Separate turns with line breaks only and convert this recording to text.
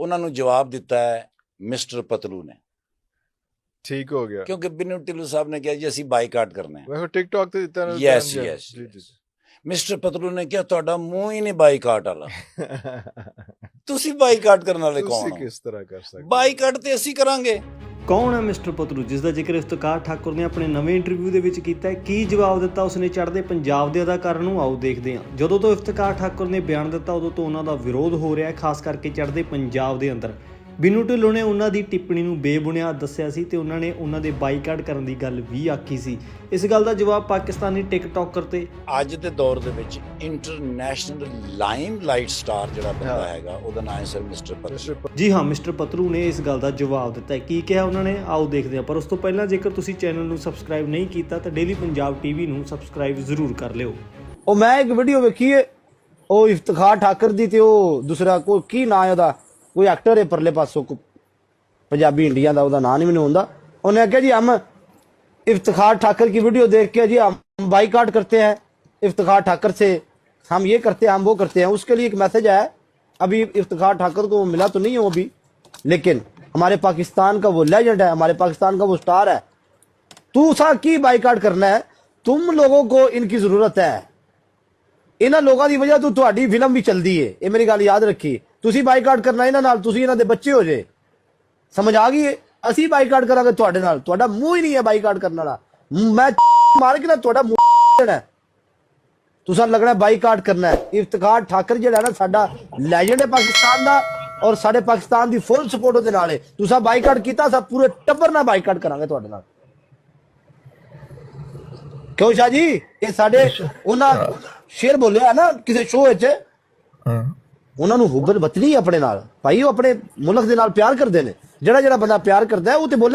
ਉਹਨਾਂ ਨੂੰ ਜਵਾਬ ਦਿੱਤਾ ਹੈ ਮਿਸਟਰ ਪਤਲੂ ਨੇ।
ਠੀਕ ਹੋ ਗਿਆ।
ਕਿਉਂਕਿ ਬਿਨੂ ਢਿੱਲੋਂ ਸਾਹਿਬ ਨੇ ਕਿਹਾ ਜੀ ਅਸੀਂ ਬਾਈਕਾਟ ਕਰਨਾ ਹੈ।
ਵੇਖੋ ਟਿਕਟੌਕ ਤੇ ਦਿੱਤਾ ਨਾ ਜੀ, ਜੀ,
ਮਿਸਟਰ ਪਤਲੂ ਨੇ ਕਿਹਾ ਤੁਹਾਡਾ ਮੂੰਹ ਹੀ ਨਹੀਂ ਬਾਈਕਾਟ ਵਾਲਾ। ਤੁਸੀਂ ਬਾਈਕਾਟ ਕਰਨ ਵਾਲੇ
ਤੁਸੀਂ
ਕੌਣ ਹੋ?
ਕਿਸ ਤਰ੍ਹਾਂ ਕਰ ਸਕਦੇ?
ਬਾਈਕਾਟ ਤੇ ਅਸੀਂ ਕਰਾਂਗੇ।
ਕੌਣ ਹੈ ਮਿਸਟਰ ਪਤਲੂ ਜਿਸ ਦਾ ਜ਼ਿਕਰ ਇਫਤਕਾਰ ਠਾਕੁਰ ਨੇ ਆਪਣੇ ਨਵੇਂ ਇੰਟਰਵਿਊ ਦੇ ਵਿੱਚ ਕੀਤਾ ਹੈ? ਕੀ ਜਵਾਬ ਦਿੱਤਾ ਉਸਨੇ ਚੜ੍ਹਦੇ ਪੰਜਾਬ ਦੇ ਅਦਾਕਾਰ ਨੂੰ? ਆਓ ਦੇਖਦੇ ਹਾਂ। ਜਦੋਂ ਤੋਂ ਇਫਤਕਾਰ ਠਾਕੁਰ ਨੇ ਬਿਆਨ ਦਿੱਤਾ, ਉਦੋਂ ਤੋਂ ਉਹਨਾਂ ਦਾ ਵਿਰੋਧ ਹੋ ਰਿਹਾ ਹੈ, ਖਾਸ ਕਰਕੇ ਚੜ੍ਹਦੇ ਪੰਜਾਬ ਦੇ ਅੰਦਰ। ਬਿਨੂ ਢਿੱਲੋਂ ਨੇ ਉਹਨਾਂ ਦੀ ਟਿੱਪਣੀ ਨੂੰ ਬੇਬੁਨਿਆਦ ਦੱਸਿਆ ਸੀ ਤੇ ਉਹਨਾਂ ਨੇ ਉਹਨਾਂ ਦੇ ਬਾਈਕਾਟ ਕਰਨ ਦੀ ਗੱਲ ਵੀ ਆਖੀ ਸੀ। ਇਸ ਗੱਲ ਦਾ ਜਵਾਬ ਪਾਕਿਸਤਾਨੀ ਟਿਕਟੌਕਰ ਤੇ
ਅੱਜ ਦੇ ਦੌਰ ਦੇ ਵਿੱਚ ਇੰਟਰਨੈਸ਼ਨਲ ਲਾਈਮ ਲਾਈਟ ਸਟਾਰ ਜਿਹੜਾ ਬੰਦਾ। ਹੈਗਾ ਉਹਦਾ ਨਾਮ ਹੈ ਸਰ ਮਿਸਟਰ ਪਤਲੂ
Mr.
ਜੀ ਹਾਂ ਮਿਸਟਰ ਪਤਲੂ ਨੇ ਇਸ ਗੱਲ ਦਾ ਜਵਾਬ ਦਿੱਤਾ ਹੈ। ਕੀ ਕਿਹਾ ਉਹਨਾਂ ਨੇ? ਆਓ ਦੇਖਦੇ ਹਾਂ। ਪਰ ਉਸ ਤੋਂ ਪਹਿਲਾਂ ਜੇਕਰ ਤੁਸੀਂ ਚੈਨਲ ਨੂੰ ਸਬਸਕ੍ਰਾਈਬ ਨਹੀਂ ਕੀਤਾ ਤਾਂ ਡੇਲੀ ਪੰਜਾਬ ਟੀਵੀ ਨੂੰ ਸਬਸਕ੍ਰਾਈਬ ਜ਼ਰੂਰ ਕਰ ਲਿਓ।
ਉਹ ਮੈਂ ਇੱਕ ਵੀਡੀਓ ਵੇਖੀ ਏ ਉਹ ਇਫਤਖਾਰ ਠਾਕਰ ਦੀ ਤੇ ਉਹ ਦੂਸਰਾ ਕੋਈ ਕੀ ਨਾਂ ਹੈ ਉਹਦਾ? ਕੋਈ ਐਕਟਰ ਹੈ ਪਰਲੇ ਪਾਸੋਂ ਕੋ ਪੰਜਾਬੀ ਇੰਡੀਆ ਦਾ ਉਹਦਾ ਨਾਂ ਨਹੀਂ ਮੈਨੂੰ ਆਉਂਦਾ ਉਹਨੇ ਕਿਹਾ ਜੀ ਹਮ इफ्तिखार ठाकर की वीडियो देख के जी हम बाईकाट करते हैं इफ्तिखार ठाकर से हम ये करते हैं हम वो करते हैं उसके लिए एक मैसेज आया अभी इफ्तिखार ठाकर को मिला तो नहीं है वो भी लेकिन हमारे पाकिस्तान का वो लेजेंड है हमारे पाकिस्तान का वो स्टार है तू सा की बाईकाट करना है तुम लोगों को इनकी जरूरत है ਇਹਨਾਂ ਲੋਕਾਂ ਦੀ ਵਜ੍ਹਾ ਤੋਂ ਤੁਹਾਡੀ ਫਿਲਮ ਵੀ ਚੱਲਦੀ ਏ ਇਹ ਮੇਰੀ ਗੱਲ ਯਾਦ ਰੱਖੀ ਤੁਸੀਂ ਬਾਈਕਾਟ ਕਰਨਾ ਇਹਨਾਂ ਨਾਲ ਤੁਸੀਂ ਇਹਨਾਂ ਦੇ ਬੱਚੇ ਹੋ ਜੇ ਸਮਝ ਆ ਗਈ ਏ ਅਸੀਂ ਬਾਈਕਾਟ ਕਰਾਂਗੇ ਤੁਹਾਡੇ ਨਾਲ ਤੁਹਾਡਾ ਮੂੰਹ ਹੀ ਨਹੀਂ ਹੈ ਬਾਈਕਾਟ ਕਰਨ ਵਾਲਾ ਮੈਂ ਮਾਰ ਕੇ ਨਾ ਤੁਹਾਡਾ ਮੂੰਹ ਦੇਣਾ ਹੈ। ਤੁਸੀਂ ਲੱਗਣਾ ਬਾਈਕਾਟ ਕਰਨਾ ਹੈ ਇਫਤਖਾਰ ਠਾਕਰ ਜਿਹੜਾ ਨਾ ਸਾਡਾ ਲੈਜੈਂਡ ਹੈ ਪਾਕਿਸਤਾਨ ਦਾ ਔਰ ਸਾਡੇ ਪਾਕਿਸਤਾਨ ਦੀ ਫੁੱਲ ਸਪੋਰਟ ਉਹਦੇ ਨਾਲ ਹੈ ਤੁਸੀਂ ਬਾਈਕਾਟ ਕੀਤਾ ਸਭ ਪੂਰੇ ਟੱਬਰ ਨਾਲ ਬਾਈਕਾਟ ਕਰਾਂਗੇ ਤੁਹਾਡੇ ਨਾਲ ਕਿਉਂ ਸ਼ਾਹ ਜੀ ਇਹ ਸਾਡੇ ਉਹਨਾਂ ਸ਼ੇਰ ਬੋਲਿਆ ਨਾ ਕਿਸੇ ਸ਼ੋਅ ਵਿੱਚ। ਉਹਨਾਂ ਨੂੰ ਹੁਬਲ ਵਤਨੀ ਆਪਣੇ ਨਾਲ। ਭਾਈ ਉਹ ਆਪਣੇ ਮੁਲਕ ਦੇ ਨਾਲ ਪਿਆਰ ਕਰਦੇ ਨੇ। ਜਿਹੜਾ ਜਿਹੜਾ ਬੰਦਾ ਪਿਆਰ ਕਰਦਾ ਹੈ ਉਹ ਤੇ ਬੋਲੇ